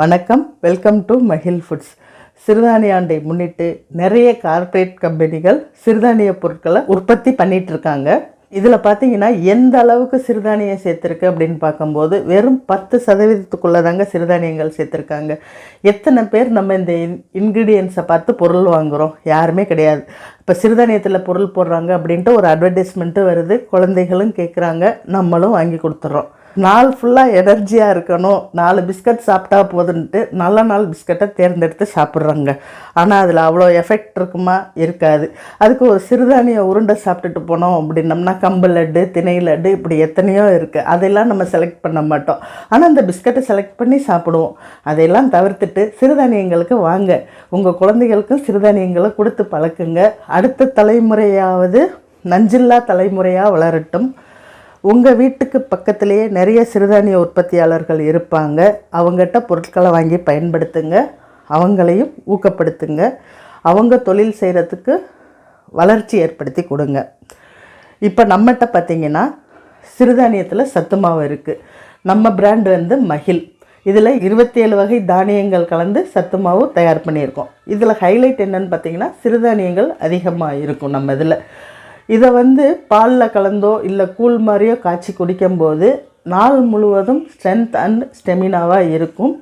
வணக்கம். Welcome to மஹில் foods சிறுதானிய ஆண்டை முன்னிட்டு நிறைய கார்ப்பரேட் கம்பெனிகள் சிறுதானிய பொருட்களை உற்பத்தி பண்ணிட்டு இருக்காங்க. இதில் பார்த்தீங்கன்னா எந்த அளவுக்கு சிறுதானியம் சேர்த்துருக்கு அப்படின்னு பார்க்கும்போது வெறும் பத்து சதவீதத்துக்குள்ளே தாங்க சிறுதானியங்கள் சேர்த்துருக்காங்க. எத்தனை பேர் நம்ம இந்த இன்க்ரீடியன்ஸை பார்த்து பொருள் வாங்குகிறோம் யாருமே கிடையாது. இப்போ சிறுதானியத்தில் பொருள் போடுறாங்க அப்படின்ட்டு ஒரு அட்வர்டைஸ்மெண்ட்டு வருது. குழந்தைகளும் கேட்குறாங்க நம்மளும் வாங்கி கொடுத்துட்றோம் நாள் ஃபுல்லாக எனர்ஜியாக இருக்கணும். நாலு பிஸ்கட் சாப்பிட்டா போதுன்ட்டு நல்ல நாள் பிஸ்கட்டை தேர்ந்தெடுத்து சாப்பிட்றாங்க. ஆனால் அதில் அவ்வளோ எஃபெக்ட் இருக்குமா? இருக்காது. அதுக்கு ஒரு சிறுதானிய உருண்டை சாப்பிட்டுட்டு போனோம் அப்படின்னம்னா கம்பு லட்டு திணை லட்டு இப்படி எத்தனையோ இருக்குது அதெல்லாம் நம்ம செலக்ட் பண்ண மாட்டோம். ஆனால் அந்த பிஸ்கட்டை செலக்ட் பண்ணி சாப்பிடுவோம். அதையெல்லாம் தவிர்த்துட்டு சிறுதானியங்களுக்கு வாங்க. உங்கள் குழந்தைகளுக்கும் சிறுதானியங்களை கொடுத்து பழக்குங்க. அடுத்த தலைமுறையாவது நஞ்சில்லா தலைமுறையாக வளரட்டும். உங்கள் வீட்டுக்கு பக்கத்திலேயே நிறைய சிறுதானிய உற்பத்தியாளர்கள் இருப்பாங்க. அவங்ககிட்ட பொருட்களை வாங்கி பயன்படுத்துங்க. அவங்களையும் ஊக்கப்படுத்துங்க. அவங்க தொழில் செய்கிறதுக்கு வளர்ச்சி ஏற்படுத்தி கொடுங்க. இப்போ நம்மகிட்ட பார்த்தீங்கன்னா சிறுதானியத்தில் சத்து மாவு இருக்குது நம்ம பிராண்ட் வந்து மகிழ் இதில் இருபத்தி ஏழு வகை தானியங்கள் கலந்து சத்து மாவு தயார் பண்ணியிருக்கோம். இதில் ஹைலைட் என்னன்னு பார்த்தீங்கன்னா சிறுதானியங்கள் அதிகமாக இருக்கும் நம்ம இதில். இதை வந்து பாலில் கலந்தோ இல்லை கூழ் மாதிரியோ காய்ச்சி குடிக்கும்போது நாள் முழுவதும் ஸ்ட்ரென்த் அண்ட் ஸ்டெமினாவாக இருக்கும்.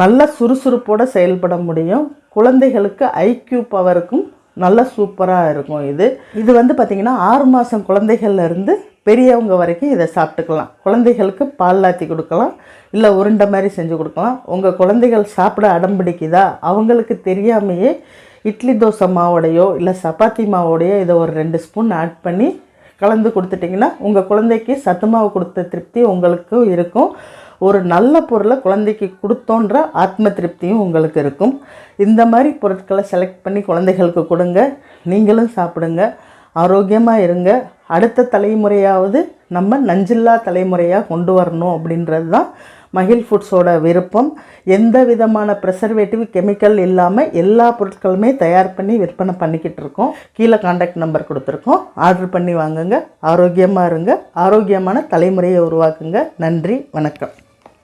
நல்ல சுறுசுறுப்போடு செயல்பட முடியும். குழந்தைகளுக்கு ஐக்யூ பவருக்கும் நல்ல சூப்பராக இருக்கும் இது. இது வந்து பார்த்திங்கன்னா ஆறு மாதம் குழந்தைகள்லேருந்து பெரியவங்க வரைக்கும் இதை சாப்பிட்டுக்கலாம். குழந்தைகளுக்கு பால் ஆற்றி கொடுக்கலாம். இல்லை உருண்டை மாதிரி செஞ்சு கொடுக்கலாம். உங்கள் குழந்தைகள் சாப்பிட அடம்பிடிக்குதா? அவங்களுக்கு தெரியாமையே இட்லி தோசை மாவோடையோ இல்லை சப்பாத்தி மாவோடையோ இதை ஒரு ரெண்டு ஸ்பூன் ஆட் பண்ணி கலந்து கொடுத்துட்டிங்கன்னா உங்கள் குழந்தைக்கு சத்து மாவு கொடுத்த திருப்தி உங்களுக்கும் இருக்கும். ஒரு நல்ல பொருளை குழந்தைக்கு கொடுத்தோன்ற ஆத்ம திருப்தியும் உங்களுக்கு இருக்கும். இந்த மாதிரி பொருட்களை செலக்ட் பண்ணி குழந்தைகளுக்கு கொடுங்க. நீங்களும் சாப்பிடுங்க. ஆரோக்கியமாக இருங்க. அடுத்த தலைமுறையாவது நம்ம நஞ்சில்லா தலைமுறையாக கொண்டு வரணும் அப்படின்றது தான் மகிழ் ஃபுட்ஸோட விருப்பம். எந்த விதமான ப்ரெசர்வேட்டிவ் கெமிக்கல் இல்லாமல் எல்லா பொருட்களுமே தயார் பண்ணி விற்பனை பண்ணிக்கிட்டு இருக்கோம். கீழே காண்டாக்ட் நம்பர் கொடுத்துருக்கோம். ஆர்டர் பண்ணி வாங்குங்க. ஆரோக்கியமாக இருங்க. ஆரோக்கியமான தலைமுறையை உருவாக்குங்க. நன்றி. வணக்கம்.